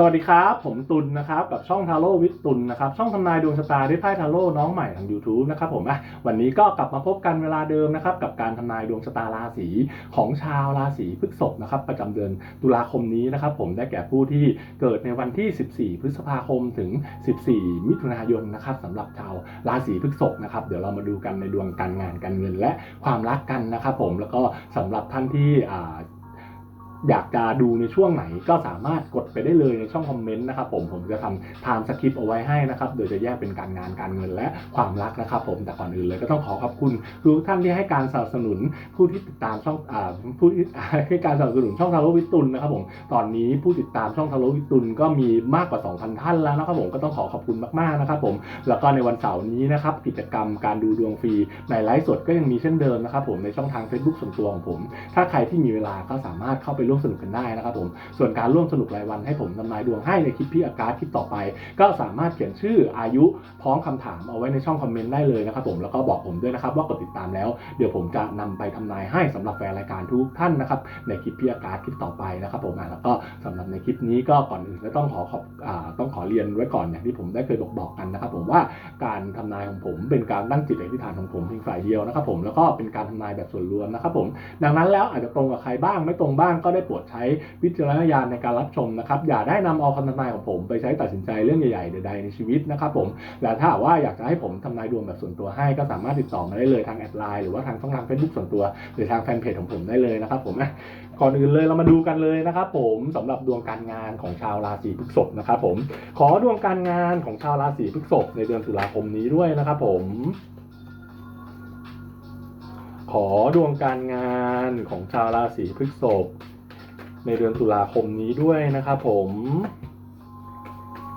สวัสดีครับ ผมตุลนะครับกับช่องทาโร่วิทตุลนะครับช่องทำนายดวงชะตาด้วยไพ่ทาโร่น้องใหม่ทาง YouTube นะครับผมอะวันนี้ก็กลับมาพบกันเวลาเดิมนะครับกับการทำนายดวงชะตาราศีของชาวราศีพฤษภนะครับประจำเดือนตุลาคมนี้นะครับผมได้แก่ผู้ที่เกิดในวันที่ 14 พฤษภาคมถึง 14 มิถุนายนนะครับสำหรับชาวราศีพฤษภนะครับเดี๋ยวเรามาดูกันในดวงการงานการเงิน และความรักกันนะครับผมแล้วก็สำหรับท่านที่อ่า อยากจะดูในช่วงไหนก็สามารถกดไปได้เลยในช่องคอมเมนต์นะครับผมผมจะทำไทม์สคริปต์เอาไว้ให้นะครับโดยจะแยกเป็นการงานการเงินและความรักนะครับผมแต่ก่อนอื่นเลยก็ต้องขอขอบคุณทุกท่านที่ให้การสนับสนุนผู้ที่ติดตามช่องอ่าผู้ที่ให้การสนับสนุนช่องทาโร่วิตุลนะครับผมตอนนี้ผู้ติดตามช่องทาโร่วิตุลก็มีมากกว่า 2,000 ท่านแล้วนะครับผมก็ต้องขอขอบคุณมากๆนะครับผมแล้วก็ในวันเสาร์นี้นะครับกิจกรรมการดูดวงฟรีในไลฟ์สดก็ยังมีเช่นเดิมนะครับผมในช่องทาง Facebook ส่วนตัวของผม ถ้าใครที่มีเวลาก็สามารถเข้าไปร่วมสนุกกันได้นะครับผม ส่วนการร่วมสนุกรายวันให้ผมทำนายดวงให้ในคลิปพี่อากาศคลิปต่อไป ก็สามารถเขียนชื่ออายุพร้อมคำถามเอาไว้ในช่องคอมเมนต์ได้เลยนะครับผมแล้วก็บอกผมด้วยนะครับว่ากดติดตามแล้ว เดี๋ยวผมจะนำไปทำนายให้สำหรับแฟนรายการทุกท่านนะครับในคลิปพี่อากาศคลิปต่อไปนะครับผมแล้วก็สำหรับในคลิปนี้ก็ก่อนอื่นก็ต้องขอขอบต้องขอเรียนไว้ก่อนอย่างที่ผมได้เคยบอกบอกกันนะครับผมว่าการทำนายของผมเป็นการตั้งจิตอธิษฐานของผมเพียงฝ่ายเดียวนะครับผมแล้วก็เป็นการทำนายแบบส่วนรวมนะครับผมดังนั้นแล้วอาจจะตรงกับใครบ้างไม่ตรงบ้างก็ได้โปรดใช้วิจารณญาณในการรับชมนะครับอย่าได้นำเอาคำทำนายของผมไปใช้ตัดสินใจเรื่องใหญ่ๆใดๆในชีวิตนะครับผมและถ้าว่าอยากจะให้ผมทำนายดวงแบบส่วนตัวให้ก็สามารถติดต่อมาได้เลยทางแอดไลน์หรือว่าทางช่องทาง Facebook ส่วนตัว หรือทางแฟนเพจของผมได้เลยนะครับผมก่อนอื่นเลยเรามาดูกันเลยนะครับผมสำหรับดวงการงานของชาวราศีพฤษภนะครับผมขอดวงการงานของชาวราศีพฤษภในเดือนตุลาคมนี้ด้วยนะครับผม ขอดวงการงานของชาวราศีพฤษภ ในเดือนตุลาคมนี้ด้วยนะครับผม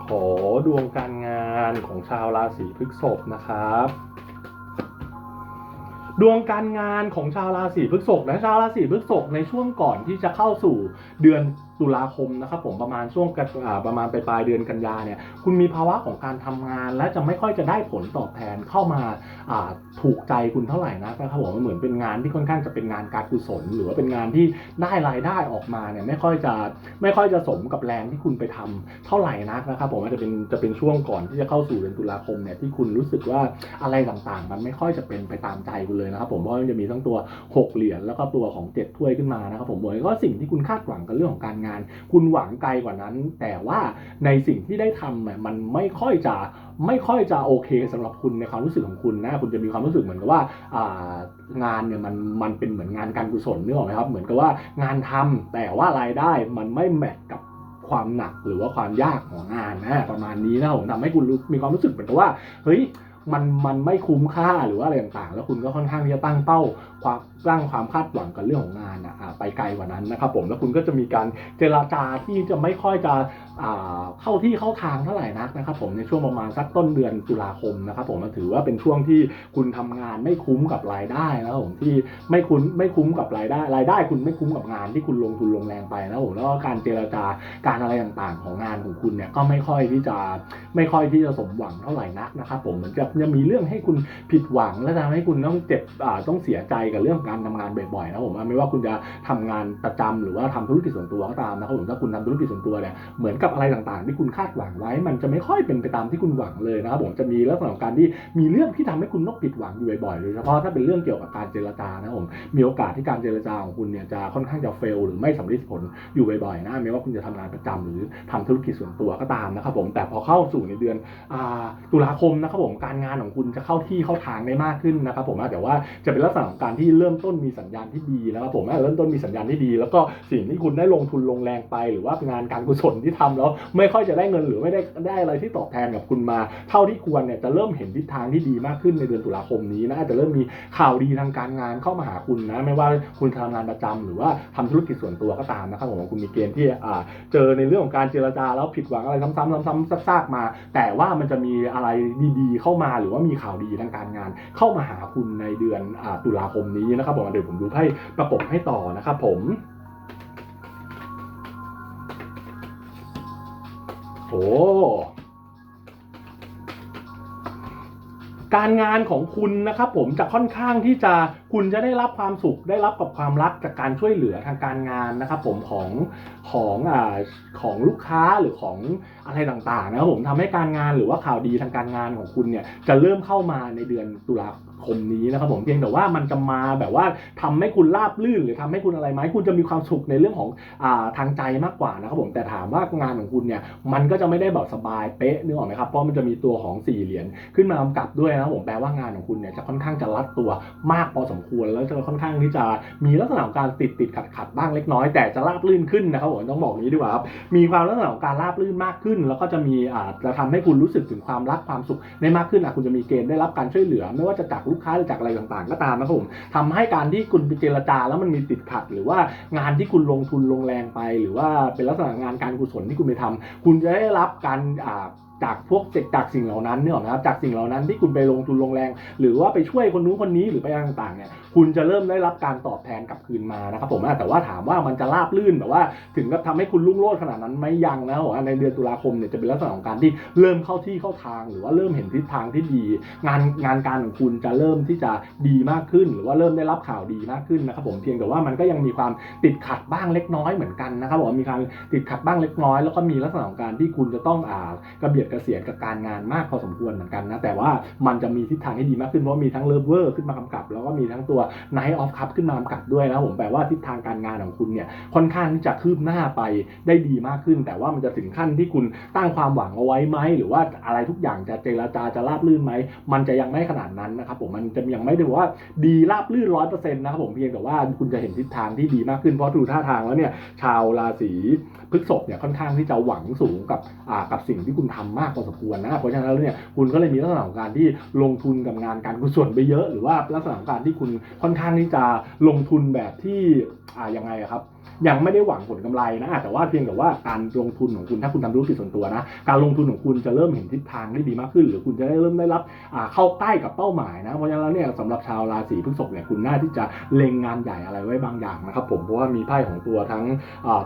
ขอดวงการงานของชาวราศีพฤษภนะครับ ดวงการงานของชาวราศีพฤษภและชาวราศีพฤษภในช่วงก่อนที่จะเข้าสู่เดือน ตุลาคมนะครับผมประมาณช่วงประมาณปลายเดือนกันยาเนี่ยคุณมีภาวะของการทำงาน และจะไม่ค่อยจะได้ผลตอบแทนเข้ามาาถูกใจคุณเท่าไหร่นักนะครับผมมันเหมือนเป็นงานที่ค่อนข้างจะเป็นงานการกุศล หรือว่าเป็นงานที่ได้รายได้ออกมาเนี่ยไม่ค่อยจะไม่ค่อยจะสมกับแรงที่คุณไปทำเท่าไหร่นักนะครับผมอาจจะเป็นจะเป็นช่วงก่อนที่จะเข้าสู่เดือนตุลาคมเนี่ยที่คุณรู้สึกว่าอะไรต่างๆ มันไม่ค่อยจะเป็นไปตามใจคุณเลยนะครับผมเพราะมันจะมีทั้งตัว 6 เหรียญแล้วก็ตัวของ7ถ้วยขึ้นมานะครับผมบอกเลยว่าสิ่งที่คุณคาดหวังกับเรื่องของการงานคุณหวังไกลกว่านั้น แต่ว่าในสิ่งที่ได้ทำมันไม่ค่อยจะไม่ค่อยจะโอเคสำหรับคุณในความรู้สึกของคุณนะ คุณจะมีความรู้สึกเหมือนกับว่าางานเนี่ยมันมันเป็นเหมือนงานการกุศลนึกออกไหมครับ เหมือนกับว่างานทำแต่ว่ารายได้มันไม่แมทกับความหนักหรือว่าความยากของงานนะประมาณนี้นะผมทำให้คุณมีความรู้สึกเหมือนกับว่าเฮ้ยมันมันไม่คุ้มค่าหรือว่าอะไรต่างๆ แล้วคุณก็ค่อนข้างที่จะตั้งเป้าความตั้งความคาดหวังกับเรื่องของงาน ไปไกลกว่านั้นนะครับผมแล้วคุณก็จะมีการเจรจาที่จะไม่ค่อยจะเข้าที่เข้าทางเท่าไหร่นักนะครับผมในช่วงประมาณสักต้นเดือนตุลาคมนะครับผมถือว่าเป็นช่วงที่คุณทำงานไม่คุ้มกับรายได้นะครับผมที่ไม่คุ้มไม่คุ้มกับรายได้ รายได้คุณไม่คุ้มกับงานที่คุณลงทุนลงแรงไปนะครับผมแล้วก็การเจรจาการอะไรต่างๆ ของงานของคุณเนี่ยก็ไม่ค่อยที่จะไม่ค่อยที่จะสมหวังเท่าไหร่นักนะครับผมเหมือนกับจะมีเรื่องให้คุณผิดหวังและทำให้คุณต้องเจ็บต้องเสียใจกับเรื่องการทำงานบ่อยๆนะผมไม่ว่าคุณจะทำงานประจำหรือว่าทำธุรกิจส่วนตัวก็ตามนะครับผมถ้าคุณทำธุรกิจส่วนตัวเนี่ยเหมือนกับอะไรต่างๆ ที่คุณคาดหวังไว้ มันจะไม่ค่อยเป็นไปตามที่คุณหวังเลยนะครับผมจะมีลักษณะของการที่มีเรื่องที่ทำให้คุณต้องผิดหวังอยู่บ่อยๆโดยเฉพาะถ้าเป็นเรื่องเกี่ยวกับการเจรจานะครับผมมีโอกาสที่การเจรจาของคุณเนี่ยจะค่อนข้างจะเฟลหรือไม่สำเร็จผลอยู่บ่อยๆนะไม่ว่าคุณจะทำงานประจำหรือทำธุรกิจส่วนตัวก็ตามนะครับผมแต่พอเข้าสู่ในเดือนอตุลาคมนะครับผมการงานของคุณจะเข้าที่เข้าทางได้มากขึ้นนะครับผมแต่ว่าจะเป็นลักษณะของการที่เริ่มต้นมีสัญญาณที่ดีนะครับผมเริ่มต้นมีสัญญาณที่ดี แล้วก็สิ่งที่คุณได้ลงทุนลงแรงไป หรือว่างานการกุศลที่ทำแล้วไม่ค่อยจะได้เงินหรือไม่ได้ได้อะไรที่ตอบแทนกับคุณมา เท่าที่ควรเนี่ยจะเริ่มเห็นทิศทางที่ดีมากขึ้นในเดือนตุลาคมนี้นะอาจจะเริ่มมีข่าวดีทางการงานเข้ามาหาคุณนะ ไม่ว่าคุณทำงานประจำหรือว่าทำธุรกิจส่วนตัวก็ตามนะครับผมคุณมีเกณฑ์ที่อ่าเจอในเรื่องของการเจรจาแล้วผิดหวังอะไรซ้ำๆซ้ำๆซากๆมา แต่ว่ามันจะมีอะไรดีๆ เข้ามาหรือว่ามีข่าวดีทางการงาน เข้ามาหาคุณในเดือนอาตุลาคมนี้นะครับผมเดี๋ยวผมดูให้ประกบให้ต่อนะครับผม โอ้การงานของคุณนะครับผมจะค่อนข้างที่จะคุณจะได้รับความสุขได้รับกับความรักจากการช่วยเหลือทางการงานนะครับผมของ ของอ่าของลูกค้าหรือของอะไรต่างๆนะครับผมทำให้การงานหรือว่าข่าวดีทางการงานของคุณเนี่ยจะเริ่มเข้ามาในเดือนตุลาคมนี้นะครับผมเพียงแต่ว่ามันจะมาแบบว่าทำให้คุณราบลื่นหรือทำให้คุณอะไรไหมคุณจะมีความสุขในเรื่องของอ่าทางใจมากกว่านะครับผมแต่ถามว่างานของคุณเนี่ยมันก็จะไม่ได้แบบสบายเป๊ะนึกออกไหมครับเพราะมันจะมีตัวของสี่เหรียญขึ้นมากำกับด้วยนะครับผมแปลว่างานของคุณเนี่ยจะค่อนข้างจะรัดตัวมากพอสมควรแล้วจะค่อนข้างที่จะมีลักษณะของการติดติดขัดขัดบ้างเล็กน้อยแต่จะราบลื่นขึ้นนะครับผมต้องบอกนี้ดีกว่าครับมีความลักษณะของการราบลื่นมากขึ้น แล้วก็จะมีอ่าจะทำให้คุณรู้สึกถึงความรักความสุขได้มากขึ้นอะคุณจะมีเกณฑ์ได้รับการช่วยเหลือ ไม่ว่าจะจากลูกค้าหรือจากอะไรต่างๆ ก็ตามนะครับผมทำให้การที่คุณไปเจรจาแล้วมันมีติดขัด หรือว่างานที่คุณลงทุนลงแรงไป หรือว่าเป็นลักษณะงานการกุศลที่คุณไปทำคุณจะได้รับการอ่า จากพวกจากสิ่งเหล่านั้นเนี่ยหรอกนะครับจากสิ่งเหล่านั้นที่คุณไปลงทุนลงแรง หรือว่าไปช่วยคนนู้นคนนี้หรือไปอะไรต่างๆเนี่ยคุณจะเริ่มได้รับการตอบแทนกลับคืนมานะครับผมแต่ว่าถามว่ามันจะราบลื่นแบบว่า ถึงกับทำให้คุณรุ่งโรจน์ขนาดนั้นไหม่ยังนะครับผมอะในเดือนตุลาคมเนี่ยจะเป็นลักษณะของการที่เริ่มเข้าที่เข้าทาง หรือว่าเริ่มเห็นทิศทางที่ดี งานงานการของคุณจะเริ่มที่จะดีมากขึ้น หรือว่าเริ่มได้รับข่าวดีมากขึ้นนะครับผมเพียงแต่ว่ามันก็ยังมีความติดขัดบ้างเล็กน้อยเหมือนกันนะครับผมมีการติดขัดบ้างเล็กน้อย แล้วก็มีลักษณะของการที่คุณจะต้องอ่ากระเบียดกระเสียดกับการงานมากพอสมควรเหมือนกันนะ แต่ว่ามันจะมีทิศทางที่ดีมากขึ้นเพราะมีทั้งเลิฟเวอร์ขึ้นมากำกับ แล้วก็มีทั้งตัว Night of Cup ขึ้นมากำกับด้วยนะผมแปลว่าทิศทางการงานของคุณเนี่ยค่อนข้างที่จะคืบหน้าไปได้ดีมากขึ้น แต่ว่ามันจะถึงขั้นที่คุณตั้งความหวังเอาไว้ไหมหรือว่าอะไรทุกอย่างจะเจรจาจะราบรื่นไหมมันจะยังไม่ขนาดนั้นนะครับผมมันจะยังไม่ได้ว่าดีราบรื่นร้อยเปอร์เซ็นต์นะครับผมเพียงแต่ว่าคุณจะเห็นทิศทางที่ดีมากขึ้นเพราะดูท่าทางแล้วเนี่ยชาวราศีพฤษภเนี่ยค่อนข้างที่จะหวังสูงกับกับสิ่งที่คุณทำมากพอสมควรนะเพราะฉะนั้นแล้วเนี่ยคุณก็เลยมีลักษณะของการที่ลงทุนกับงานการกุศลไปเยอะ หรือว่าลักษณะของการที่คุณค่อนข้างที่จะลงทุนแบบที่อ่ายังไงครับ ยังไม่ได้หวังผลกำไรนะแต่ว่าเพียงแต่ว่าการลงทุนของคุณถ้าคุณทำธุรกิจส่วนตัวนะการลงทุนของคุณจะเริ่มเห็นทิศทางได้ดีมากขึ้น หรือคุณจะได้เริ่มได้รับเข้าใกล้กับเป้าหมายนะเพราะฉะนั้นเนี่ยสำหรับชาวราศีพฤษภเนี่ยคุณน่าที่จะเล็งงานใหญ่อะไรไว้บางอย่างนะครับผมเพราะว่ามีไพ่ของตัวทั้ง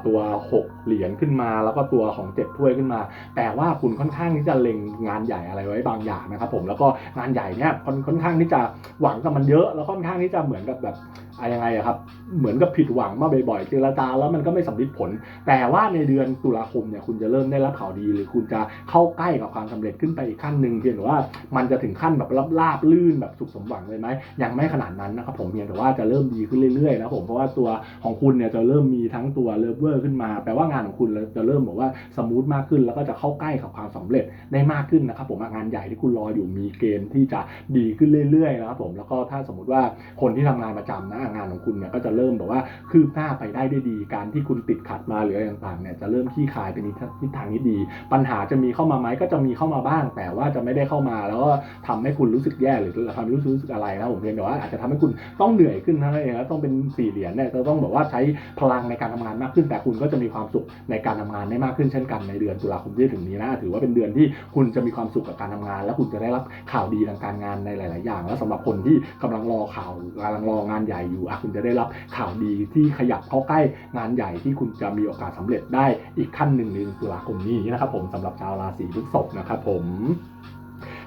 ตัว 6 เหรียญขึ้นมา แล้วก็ตัวของ7ถ้วยขึ้นมา แต่ว่าคุณค่อนข้างที่จะเล็งงานใหญ่อะไรไว้บางอย่างนะครับผมแล้วก็งานใหญ่เนี่ยค่อนค่อนข้างที่จะหวังกับมันเยอะ แล้วค่อนข้างที่จะเหมือนกับแบบอะไรยังไงอะครับเหมือนกับผิดหวังมาบ่อยๆเจรจาแล้วมันก็ไม่สำเร็จผล แต่ว่าในเดือนตุลาคมเนี่ยคุณจะเริ่มได้รับข่าวดี หรือคุณจะเข้าใกล้กับความสำเร็จขึ้นไปอีกขั้นหนึ่งเพียงแต่ว่ามันจะถึงขั้นแบบรับลาบลื่นแบบสุขสมหวังเลยไหมยังไม่ขนาดนั้นนะครับผมเพียงแต่ว่าจะเริ่มดีขึ้นเรื่อยๆนะผมเพราะว่าตัวของคุณเนี่ยจะเริ่มมีทั้งตัวเลเวอร์ขึ้นมา แปลว่างานของคุณจะเริ่มบอกว่าสมูทมากขึ้น แล้วก็จะเข้าใกล้กับความสำเร็จได้มากขึ้นนะครับผมงานใหญ่ที่คุณรออยู่มีเกณฑ์ที่จะดีขึ้นเรื่อยๆนะครับผมแล้วก็ถ้าสมมติว่าคนที่ทำงานประจำนะงานของคุณเนี่ยก็จะเริ่มแบบว่าคืบหน้าไปได้ด้วยดีการที่คุณติดขัดมาหรืออะไรต่างๆเนี่ยจะเริ่มขี้คายไปในทิศทางที่ดี ปัญหาจะมีเข้ามาไหมก็จะมีเข้ามาบ้าง แต่ว่าจะไม่ได้เข้ามา แล้วก็ทำให้คุณรู้สึกแย่หรือทำให้รู้สึกรู้สึกอะไรนะผมเพียงแต่ว่าอาจจะทำให้คุณต้องเหนื่อยขึ้นนั้นเองแล้วต้องเป็นสี่เหรียญเนี่ยจะต้องแบบว่าใช้พลังในการทำงานมากขึ้น แต่คุณก็จะมีความสุขในการทำงานได้มากขึ้นเช่นกันในเดือนตุลาคมที่ถึงนี้นะถือว่าเป็นเดือนที่คุณจะมีความสุขกับการทำงาน และคุณจะได้รับข่าวดีทางการงานในหลาย ๆ อย่าง แล้วสำหรับคนที่กำลังรอข่าวกำลังรองานใหญ่อยู่อะคุณจะได้รับข่าวดีที่ขยับเข้าใกล้งานใหญ่ที่คุณจะมีโอกาสสำเร็จได้อีกขั้นหนึ่งในเดือนตุลาคมนี้นะครับผมสำหรับชาวราศีพฤษภนะครับผม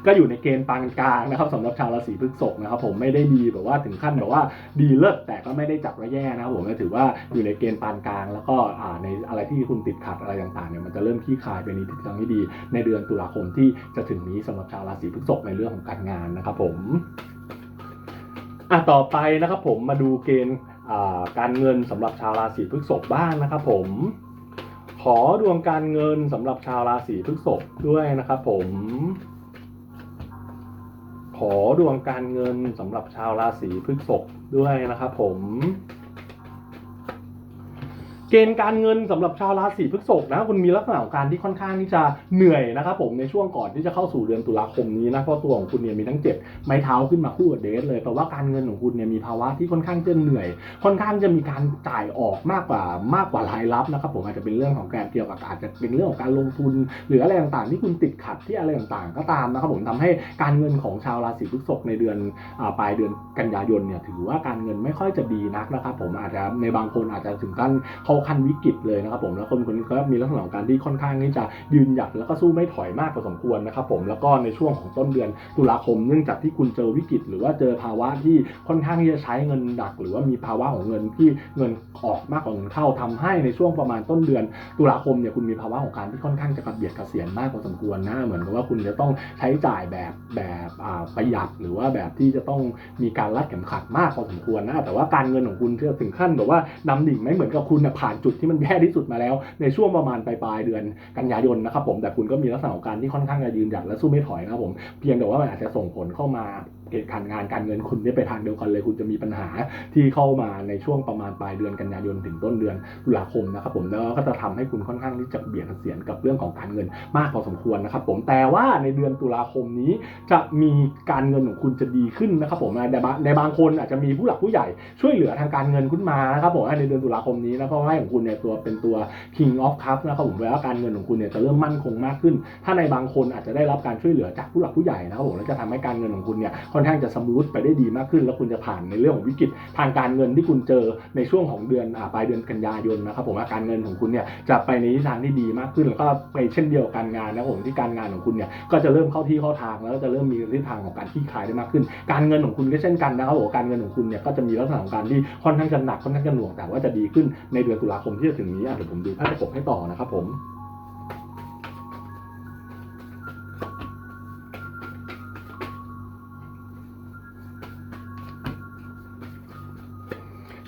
ก็อยู่ในเกณฑ์ปานกลางนะครับสำหรับชาวราศีพฤษภนะครับผมไม่ได้ดีแบบว่าถึงขั้นแบบว่าดีเลิศแต่ก็ไม่ได้จับว่าแย่นะครับผมถือว่าอยู่ในเกณฑ์ปานกลาง แล้วก็อ่าในอะไรที่คุณติดขัดอะไรต่างๆเนี่ยมันจะเริ่มขี้คายไปในทิศทางที่ดี ในเดือนตุลาคมที่จะถึงนี้สำหรับชาวราศีพฤษภในเรื่องของการงานนะครับผมอะต่อไปนะครับผมมาดูเกณฑ์ การเงินสำหรับชาวราศีพฤษภบ้างนะครับผม ขอดวงการเงินสำหรับชาวราศีพฤษภด้วยนะครับผม ขอดวงการเงินสำหรับชาวราศีพฤษภด้วยนะครับผม เกณฑ์การเงินสำหรับชาวราศีพฤษภนะคุณมีลักษณะของการที่ค่อนข้างที่จะเหนื่อยนะครับผมในช่วงก่อนที่จะเข้าสู่เดือนตุลาคมนี้นะเพราะตัวของคุณเนี่ยมีทั้งเจ็บไม้เท้าขึ้นมาคู่กับเดทเลยแต่ว่าการเงินของคุณเนี่ยมีภาวะที่ค่อนข้างจะเหนื่อย ค่อนข้างจะมีการจ่ายออกมากกว่ามากกว่ารายรับนะครับผมอาจจะเป็นเรื่องของการเกี่ยวกับอาจจะเป็นเรื่องของการลงทุน หรืออะไรต่างๆ ที่คุณติดขัดที่อะไรต่างๆ ก็ตามนะครับผมทำให้การเงินของชาวราศีพฤษภในเดือนอปลายเดือนกันยายนเนี่ยถือว่าการเงินไม่ค่อยจะดีนักนะครับผมอาจจะในบางคนอาจจะถึงขั้นเขาขั้นวิกฤตเลยนะครับผมแล้วคนคนนี้ก็มีลักษณะของการที่ค่อนข้างที่จะยืนหยัดแล้วก็สู้ไม่ถอยมากพอสมควรนะครับผมแล้วก็ในช่วงของต้นเดือนตุลาคมเนื่องจากที่คุณเจอวิกฤต หรือว่าเจอภาวะที่ค่อนข้างที่จะใช้เงินหนัก หรือว่ามีภาวะของเงินที่เงินออกมากกว่าเงินเข้าทำให้ในช่วงประมาณต้นเดือน ตุลาคมเนี่ยคุณมีภาวะของการที่ค่อนข้างจะกระเบียดกระเสียนมากพอสมควรนะเหมือนกับว่าคุณจะต้องใช้จ่ายแบบแบบประหยัดหรือว่าแบบที่จะต้องมีการรัดเข็มขัดมากพอสมควรนะแต่ว่าการเงินของคุณจะถึงขั้นแบบว่าดำดิ่งไม่เหมือนกับคุณเนี่ยผ่านจุดที่มันแย่ที่สุดมาแล้ว ในช่วงประมาณปลายปลายเดือนกันยายนนะครับผมแต่คุณก็มีลักษณะของการที่ค่อนข้างจะยืนหยัดและสู้ไม่ถอยนะครับผมเพียงแต่ว่ามันอาจจะส่งผลเข้ามา เหตุการณ์งานการเงินคุณเนี่ยไปทางเดียวกันเลย คุณจะมีปัญหาที่เข้ามาในช่วงประมาณปลายเดือนกันยายนถึงต้นเดือนตุลาคมนะครับผมแล้วก็จะทำให้คุณค่อนข้างที่จะเบียดเสียนกับเรื่องของการเงินมากพอสมควรนะครับผมแต่ว่าในเดือนตุลาคมนี้จะมีการเงินของคุณจะดีขึ้นนะครับผมในบางในบางคนอาจจะมีผู้หลักผู้ใหญ่ช่วยเหลือทางการเงินขึ้นมานะครับผมในเดือนตุลาคมนี้นะเพราะว่าไพ่ของคุณเนี่ยตัวเป็นตัว King of cup นะครับผมแปลว่าการเงินของคุณเนี่ยจะเริ่มมั่นคงมากขึ้น ถ้าในบางคนอาจจะได้รับการช่วยเหลือจากผู้หลักผู้ใหญ่นะครับผมแล้วจะทำให้การเงินของคุณเนี่ยค่่อนข้างจะสมูทไปได้ดีมากขึ้น แล้วคุณจะผ่านในเรื่องของวิกฤตทางการเงินที่คุณเจอในช่วงของเดือนอปลายเดือนกันยายนนะครับผมว่าการเงินของคุณเนี่ยจะไปในทิศทางที่ดีมากขึ้น แล้วก็ไปเช่นเดียวกับการงานนะครับผมที่การงานของคุณเนี่ยก็จะเริ่มเข้าที่เข้าทางแล้วก็จะเริ่มมีทิศทางของการคลี่คลายได้มากขึ้น การเงินของคุณก็เช่นกันนะครับผมการเงินของคุณเนี่ยก็จะมีลักษณะของการที่ค่อนข้างจะหนักค่อนข้างจะหน่วงแต่ว่าจะดีขึ้นในเดือนตุลาคมที่จะถึงนี้เดี๋ยวผมดูไพ่ประกบให้ต่อนะครับผม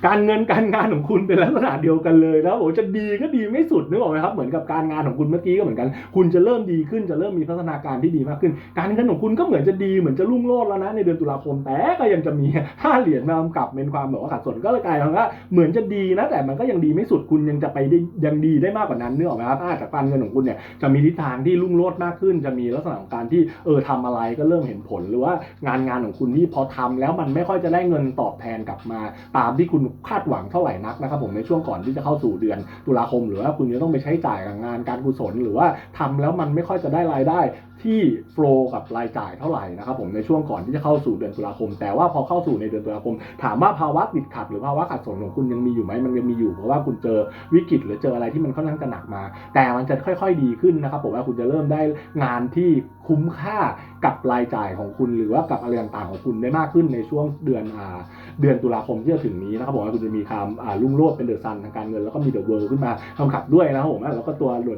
การเงินการงานของคุณเป็นลักษณะเดียวกันเลยนะผมจะดีก็ดีไม่สุดนึกออกไหมครับเหมือนกับการงานของคุณเมื่อกี้ก็เหมือนกัน คุณจะเริ่มดีขึ้นจะเริ่มมีพัฒนาการที่ดีมากขึ้น การเงินของคุณก็เหมือนจะดีเหมือนจะรุ่งโรจน์แล้วนะในเดือนตุลาคมแต่ก็ยังจะมีห้าเหรียญมากำกับเป็นความแบบว่าขาดส่วนก็เลยกลายเป็นว่าเหมือนจะดีนะแต่มันก็ยังดีไม่สุดคุณยังจะไปได้ยังดีได้มากกว่านั้นนึกออกไหมครับถ้าจากการเงินของคุณเนี่ยจะมีทิศทางที่รุ่งโรจน์มากขึ้น จะมีลักษณะของการที่เออทำอะไรก็เริ่มเห็นผลหรือว่างานงานของคุณที่พอทำแล้วมันไม่ค่อยจะได้เงินตอบแทนกลับมาตามที่คุณคาดหวังเท่าไหร่นักนะครับผมในช่วงก่อนที่จะเข้าสู่เดือนตุลาคม หรือว่าคุณจะต้องไปใช้จ่ายกับงานการกุศลหรือว่าทำแล้วมันไม่ค่อยจะได้รายได้ที่โฟล์กับรายจ่ายเท่าไหร่นะครับผมในช่วงก่อนที่จะเข้าสู่เดือนตุลาคม แต่ว่าพอเข้าสู่ในเดือนตุลาคม ถามว่าภาวะติดขัด หรือภาวะขัดสนของคุณยังมีอยู่ไหมมันยังมีอยู่เพราะว่าคุณเจอวิกฤตหรือเจออะไรที่มันค่อนข้างจะหนักมา แต่มันจะค่อย ๆ ดีขึ้นนะครับผมว่าคุณจะเริ่มได้งานที่ คุ้มค่ากับรายจ่ายของคุณหรือว่ากับอะไรต่างๆของคุณได้มากขึ้นในช่วงเดือนอ่าเดือนตุลาคมที่จะถึงนี้นะครับผมคุณจะมีความอ่ารุ่งโรจน์เป็นเดอะซันทางการเงินแล้วก็มีเดอะเวิร์ขึ้นมาทำขับด้วยนะครับผมแล้วก็ตัวหลว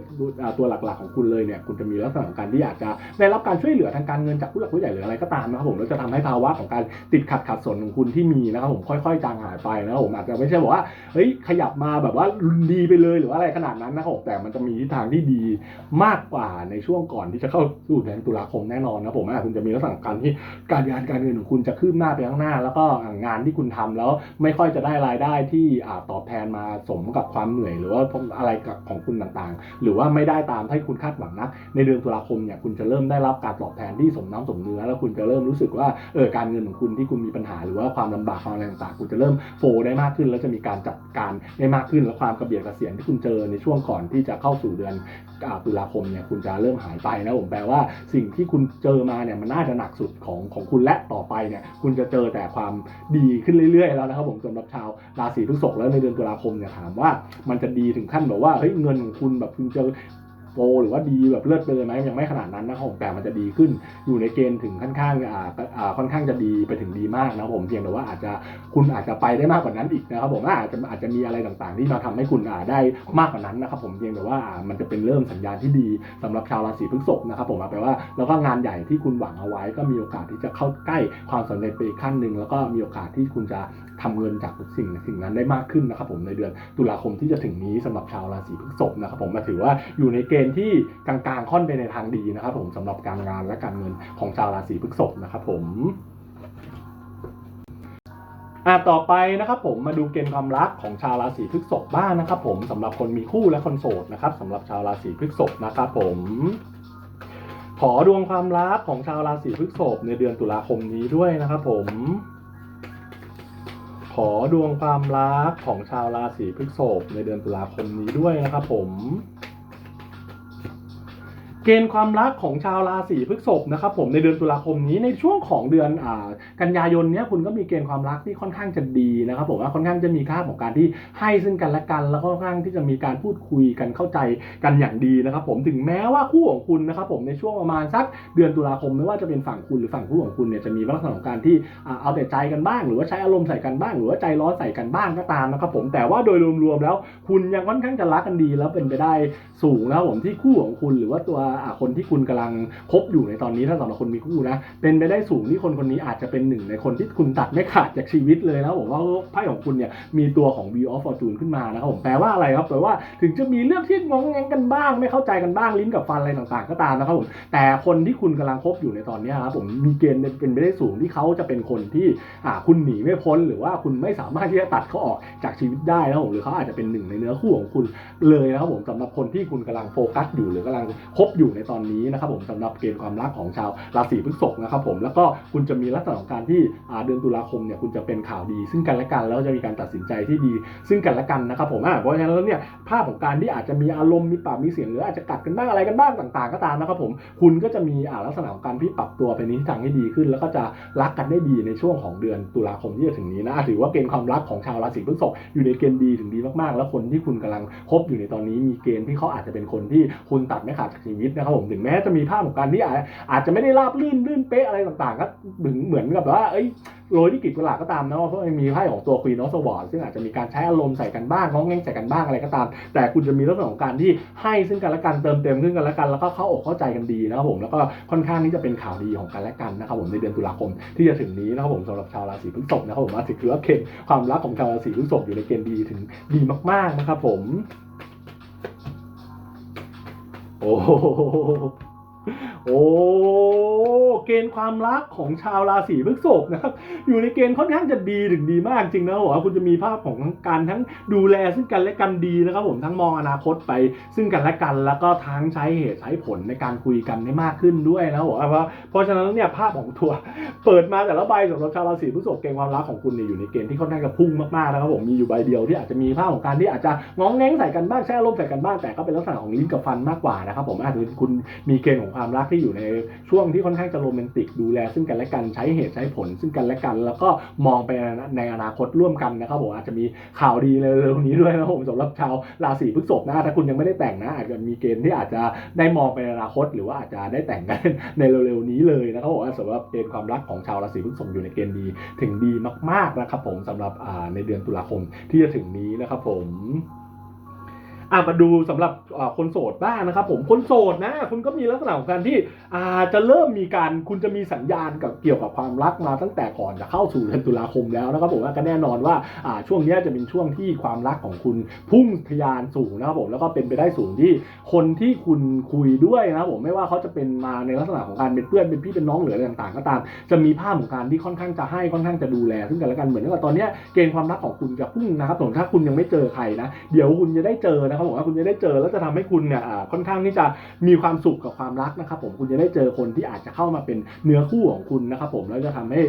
ตัวหลักๆของคุณเลยเนี่ยคุณจะมีลักษณะของการที่อยากจะได้รับการช่วยเหลือทางการเงินจากผู้หลักผู้ใหญ่หรืออะไรก็ตามนะครับผมแล้วจะทำให้ภาวะของการติดขัดขัดสนของคุณที่มีนะครับผมค่อย ๆ จางหายไปนะครับผมอาจจะไม่ใช่บอกว่าเฮ้ยขยับมาแบบว่าดีไปเลยหรือว่าอะไรขนาดนั้นนะครับแต่มันจะมีทิศทางที่ดีมากกว่าในช่วงก่อนที่จะเข้าสู่เดือนตุลาคมแน่นอนนะผมว่าคุณจะมีลักษณะของการที่การงานการเงินของคุณจะคืบหน้าไปข้างหน้า แล้วก็งานที่คุณทำแล้วไม่ค่อยจะได้รายได้ที่ตอบแทนมาสมกับความเหนื่อย หรือว่าอะไรกับของคุณต่างๆ หรือว่าไม่ได้ตามที่คุณคาดหวังนะในเดือนตุลาคมเนี่ยคุณจะเริ่มได้รับการตอบแทนที่สมน้ำสมเนื้อ แล้วคุณจะเริ่มรู้สึกว่าเออการเงินของคุณที่คุณมีปัญหา หรือว่าความลำบากความอะไรต่างๆคุณจะเริ่มโฟลได้มากขึ้น แล้วจะมีการจัดการได้มากขึ้น และความกระเบียดกระเสียนที่คุณเจอในช่วงก่อนที่จะเข้าสู่เดือนตุลาคมเนี่ยคุณจะเริ่มหายไปนะผมแปลว่าสิ่งที่คุณเจอมาเนี่ยมันน่าจะหนักสุดของของคุณและต่อไปเนี่ยคุณจะเจอแต่ความดีขึ้นเรื่อยๆ แล้วนะครับผมสำหรับชาวราศีพฤษภแล้วในเดือนตุลาคมเนี่ยถามว่ามันจะดีถึงขั้นแบบว่าเฮ้ยเงินของคุณแบบคุณเจอ โปรหรือว่าดีแบบเลือดเลยไหมยังไม่ขนาดนั้นนะครับผมแต่มันจะดีขึ้นอยู่ในเกณฑ์ถึงค่อนข้างอ่าอ่าค่อนข้างจะดีไปถึงดีมากนะครับผมเพียงแต่ว่าอาจจะคุณอาจจะไปได้มากกว่านั้นอีกนะครับผมอาจจะอาจจะมีอะไรต่างๆ ที่มาทำให้คุณอ่าได้มากกว่านั้นนะครับผมเพียงแต่ว่ามันจะเป็นเริ่มสัญญาณที่ดีสำหรับชาวราศีพฤษภนะครับผมแปลว่าแล้วก็งานใหญ่ที่คุณหวังเอาไว้ ก็มีโอกาสที่จะเข้าใกล้ความสำเร็จไปอีกขั้นหนึ่งแล้วก็มีโอกาสที่คุณจะทำเงินจากสิ่งสิ่งนั้นได้มากขึ้นนะครับผมในเดือนตุลาคมที่จะถึงนี้สำหรับชาวราศีพฤษภนะครับผมมาถือว่าอยู่ในเกณณฑ์ที่กลางๆค่อนไปในทางดีนะครับผมสำหรับการงานและการเงินของชาวราศีพฤษภนะครับผมอะต่อไปนะครับผมมาดูเกณฑ์ความรักของชาวราศีพฤษภบ้างนะครับ ผมสำหรับคนมีคู่และคนโสดนะครับสำหรับชาวราศีพฤษภนะครับผมขอดวงความรักของชาวราศีพฤษภในเดือนตุลาคมนี้ด้วยนะครับผม ขอดวงความรักของชาวราศีพฤษภในเดือนตุลาคมนี้ด้วยนะครับผม เกณฑ์ความรักของชาวราศีพฤษภนะครับผมในเดือนตุลาคมนี้ในช่วงของเดือนอ่ากันยายนเนี้ยคุณก็มีเกณฑ์ความรักที่ค่อนข้างจะดีนะครับผมว่าค่อนข้างจะมีค่าของการที่ให้ซึ่งกันและกันแล้วก็ค่อนข้างที่จะมีการพูดคุยกันเข้าใจกันอย่างดีนะครับผมถึงแม้ว่าคู่ของคุณนะครับผมในช่วงประมาณสักเดือนตุลาคมไม่ว่าจะเป็นฝั่งคุณหรือฝั่งคู่ของคุณเนี่ยจะมีลักษณะของการที่เอาแต่ใจกันบ้าง หรือว่าใช้อารมณ์ใส่กันบ้าง หรือว่าใจร้อนใส่กันบ้างก็ตามนะครับผมแต่ว่าโดยรวมๆแล้ว คุณยังค่อนข้างจะรักกันดีแล้วเป็นไปได้สูงนะครับผมที่คู่ของคุณหรือว่าตัวคนที่คุณกำลังคบอยู่ในตอนนี้ถ้าสำหรับคนมีคู่นะเป็นไปได้สูงที่คนคนนี้อาจจะเป็นหนึ่งในคนที่คุณตัดไม่ขาดจากชีวิตเลยนะผมว่าไพ่ของคุณเนี่ยมีตัวของ Wheel of Fortune ขึ้นมานะครับผมแปลว่าอะไรครับแปลว่าถึงจะมีเรื่องที่งงแงงกันบ้าง ไม่เข้าใจกันบ้างลิ้นกับฟันอะไรต่างๆ ก็ตามนะครับผมแต่คนที่คุณกำลังคบอยู่ในตอนนี้ครับผมมีเกณฑ์เป็นไปได้สูงที่เขาจะเป็นคนที่คุณหนีไม่พ้น หรือว่าคุณไม่สามารถที่จะตัดเขาออกจากชีวิตได้นะครับผมหรือเขาอาจจะเป็นหนึ่งในเนื้อคู่ของคุณเลยนะครับผมสำหรับคนที่คุณกำลังโฟกัสอยู่หรือกำลังคบอยู่ยู่ในตอนนี้นะครับผมสำหรับเกณฑ์ความรักของชาวราศีพฤษภนะครับผมแล้วก็คุณจะมีลักษณะของการที่เดือนตุลาคมเนี่ยคุณจะเป็นข่าวดี ซึ่งกันและกันแล้วจะมีการตัดสินใจที่ดี ซึ่งกันและกันนะครับผมเพราะฉะนั้นแล้วเนี่ยภาพของการที่อาจจะมีอารมณ์มีปากมีเสียงหรืออาจจะกัดกันบ้างอะไรกันบ้างต่าง ๆ ก็ตามนะครับผมคุณก็จะมีลักษณะของการที่ปรับตัวไปในทิศทางที่ดีขึ้น แล้วก็จะรักกันได้ดีในช่วงของเดือนตุลาคมที่จะถึงนี้นะถือว่าเกณฑ์ความรักของชาวราศีพฤษภอยู่ในเกณฑ์ดีถึงดีมากๆ แล้วคนที่คุณกำลังคบอยู่ในตอนนี้มีเกณฑ์ที่เขาอาจจะเป็นคนที่คุณตัดไม่ขาดจากชีวิตนะครับผมถึงแม้จะมีภาพของการที่อาจอาจจะไม่ได้ราบลื่นลื่นเป๊ะอะไรต่างๆก็เหมือนเหมือนกับว่าเอ้ยโรยที่กลีบกุหลาบก็ตามนะเพราะมันมีไพ่ของตัวควีนอสวอร์ซึ่งอาจจะมีการใช้อารมณ์ใส่กันบ้างง้องแงงใส่กันบ้างอะไรก็ตาม แต่คุณจะมีลักษณะของการที่ให้ซึ่งกันและกันเติมเต็มซึ่งกันและกันแล้วก็เข้าอกเข้าใจกันดีนะครับผมแล้วก็ค่อนข้างที่จะเป็นข่าวดีของกันและกันนะครับผมในเดือนตุลาคมที่จะถึงนี้นะครับผมสำหรับชาวราศีพฤษภนะครับผมว่าถือว่าเกณฑ์ความรักของชาวราศีพฤษภอยู่ในเกณฑ์ดีถึงดีมากๆนะครับผม โอ้โหโอ้ เกณฑ์ความรักของชาวราศีพฤษภนะครับอยู่ในเกณฑ์ค่อนข้างจะดีถึงดีมากจริงนะผมว่าคุณจะมีภาพของการทั้งดูแลซึ่งกันและกันดีนะครับผมทั้งมองอนาคตไปซึ่งกันและกันแล้วก็ทั้งใช้เหตุใช้ผลในการคุยกันได้มากขึ้นด้วยนะผมว่าเพราะฉะนั้นเนี่ยภาพของตัวเปิดมาแต่ละใบสำหรับชาวราศีพฤษภเกณฑ์ความรักของคุณเนี่ยอยู่ในเกณฑ์ที่ค่อนข้างจะพุ่งมากๆนะครับผมมีอยู่ใบเดียวที่อาจจะมีภาพของการที่อาจจะง้องแง้งใส่กันบ้างแช่ลมใส่กันบ้างแต่ก็เป็นลักษณะของลิ้นกับฟันมากกว่านะครับผมอาจจะคุณมีเกณฑ์ของความรักที่อยู่ในช่วงที่ค่อนข้างจะโรแมนติกดูแลซึ่งกันและกันใช้เหตุใช้ผล ซึ่งกันและกัน แล้วก็มองไปในอนาคตร่วมกันนะครับผมอาจจะมีข่าวดีในเร็วๆนี้ด้วยนะครับผมสำหรับชาวราศีพฤษภนะถ้าคุณยังไม่ได้แต่งนะอาจจะมีเกณฑ์ที่อาจจะได้มองไปในอนาคต หรือว่าอาจจะได้แต่งกันในเร็วๆนี้เลยนะครับผมสำหรับเกณฑ์ความรักของชาวราศีพฤษภอยู่ในเกณฑ์ดีถึงดีมากๆนะครับผมสำหรับในเดือนตุลาคมที่จะถึงนี้นะครับผม อะมาดูสำหรับคนโสดบ้างนะครับ ผมคนโสดนะคุณก็มีลักษณะของการที่อาจจะเริ่มมีการคุณจะมีสัญญาณกับเกี่ยวกับความรักมาตั้งแต่ก่อนจะเข้าสู่เดือนตุลาคมแล้วนะครับผมว่าก็แน่นอนว่าอ่าช่วงนี้จะเป็นช่วงที่ความรักของคุณพุ่งทะยานสูงนะครับผมแล้วก็เป็นไปได้สูงที่คนที่คุณคุยด้วยนะครับผมไม่ว่าเขาจะเป็นมาในลักษณะของการเป็นเพื่อนเป็นพี่เป็นน้องหรืออะไรต่างๆ ก็ตาม จะมีภาพของการที่ค่อนข้างจะให้ค่อนข้างจะดูแลซึ่งกันและกันเหมือนกับตอนนี้เกณฑ์ความรักของคุณจะพุ่งนะครับผมถ้าคุณยังไม่เจอใครนะ เดี๋ยวคุณจะได้เจอนะครับผมว่าคุณจะได้เจอแล้วจะทำให้คุณเนี่ยค่อนข้างที่จะมีความสุขกับความรักนะครับผมคุณจะได้เจอคนที่อาจจะเข้ามาเป็นเนื้อคู่ของคุณนะครับผมแล้วจะทำให้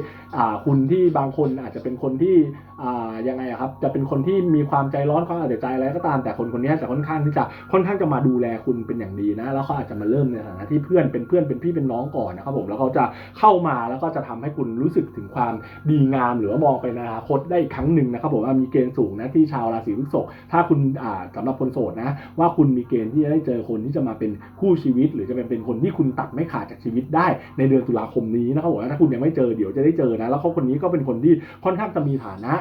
คุณที่บางคนอาจจะเป็นคนที่ยังไงครับจะเป็นคนที่มีความใจร้อนความเอาแต่ใจอะไรก็ตามแต่คนคนนี้จะค่อนข้างที่จะค่อนข้างจะมาดูแลคุณเป็นอย่างดีนะแล้วเขาอาจจะมาเริ่มในฐานะที่เพื่อนเป็นเพื่อนเป็นพี่เป็นน้องก่อนนะครับผมแล้วเขาจะเข้ามาแล้วก็จะทำให้คุณรู้สึกถึงความดีงาม หรือว่ามองไปในอนาคตได้อีกครั้งหนึ่งนะครับผมว่ามีเกณฑ์สูงนะที่ชาวราศีพฤษภถ้าคุณอ่าหรับคนโสดนะ ว่าคุณมีเกณฑ์ที่จะได้เจอคนที่จะมาเป็นคู่ชีวิต หรือจะเป็นเป็นคนที่คุณตัดไม่ขาดจากชีวิตได้ในเดือนตุลาคมนี้นะครับผมถ้าคุณยังไม่เจอเดี๋ยวจะได้เจอนะ แล้วเขาคนนี้ก็เป็นคนที่ค่อนข้างจะมีฐานะ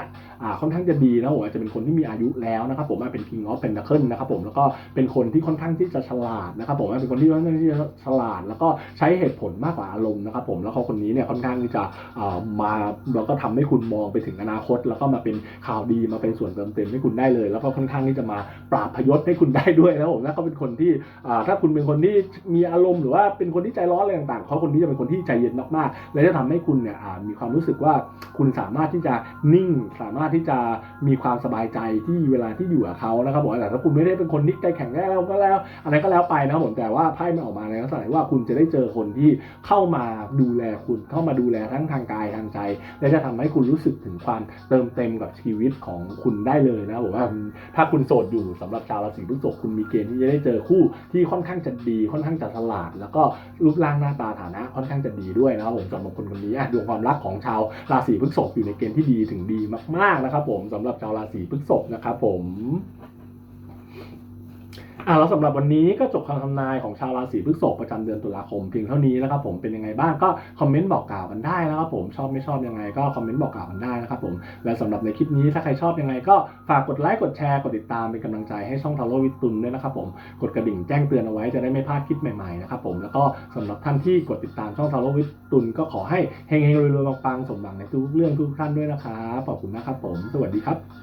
อ่าค่อนข้างจะดีนะผมอาจจะเป็นคนที่มีอายุแล้วนะครับผมว่าเป็น king of pentacle นะครับผมแล้วก็เป็นคนที่ค่อนข้างที่จะฉลาดนะครับผมเป็นคนที่ค่อนข้างที่จะฉลาด แล้วก็ใช้เหตุผลมากกว่าอารมณ์นะครับผมแล้วเขาคนนี้เนี่ยค่อนข้างที่จะอ่ามาแล้วก็ทำให้คุณมองไปถึงอนาคต แล้วก็มาเป็นข่าวดีมาเป็นส่วนเติมเต็มให้คุณได้เลย แล้วก็ค่อนข้างที่จะมาปราบพยศให้คุณได้ด้วยนะผมแล้วเขาเป็นคนที่ถ้าคุณเป็นคนที่มีอารมณ์หรือว่าเป็นคนที่ใจร้อนอะไรต่างๆเขาคนนี้จะเป็นคนที่ใจเย็นมากๆ และจะทำให้คุณเนี่ยมีความรู้สึกว่าคุณสามารถที่จะนิ่ง สามารถที่จะมีความสบายใจที่เวลาที่อยู่กับเขานะครับผมแต่ถ้าคุณไม่ได้เป็นคนที่ใจแข็งแล้วก็แล้วอะไรก็แล้วไปนะผมแต่ว่าไพ่ไม่ออกมาในลักษณะว่าคุณจะได้เจอคนที่เข้ามาดูแลคุณเข้ามาดูแลทั้งทางกายทางใจ และจะทำให้คุณรู้สึกถึงความเติมเต็มกับชีวิตของคุณได้เลยนะบอกว่าถ้าคุณโสดอยู่สำหรับชาวราศีพฤษภคุณมีเกณฑ์ที่จะได้เจอคู่ที่ค่อนข้างจะดีค่อนข้างจะฉลาด แล้วก็รูปร่างหน้าตาฐานะค่อนข้างจะดีด้วยนะครับผมสำหรับคนคนนี้ดวงความรักของชาวราศีพฤษภอยู่ในเกณฑ์ที่ดีถึงดีมากๆนะครับผมสำหรับชาวราศีพฤษภนะครับผม อ่าแล้วสำหรับวันนี้ก็จบคำทำนายของชาวราศีพฤษภประจำเดือนตุลาคมเพียงเท่านี้นะครับผมเป็นยังไงบ้างก็คอมเมนต์บอกกล่าวกันได้นะครับผมชอบไม่ชอบยังไงก็คอมเมนต์บอกกล่าวกันได้นะครับผมและสำหรับในคลิปนี้ถ้าใครชอบยังไงก็ฝากกดไลค์กดแชร์กดติดตามเป็นกำลังใจให้ช่องทาโร่วิตุนด้วยนะครับผมกดกระดิ่งแจ้งเตือนเอาไว้จะได้ไม่พลาดคลิปใหม่ๆนะครับผมแล้วก็สำหรับท่านที่กดติดตามช่องทาโร่วิตุนก็ขอให้เฮงๆรวยๆปังๆสมหวังในทุกเรื่องทุกท่านด้วยนะครับขอบคุณนะครับผม สวัสดีครับ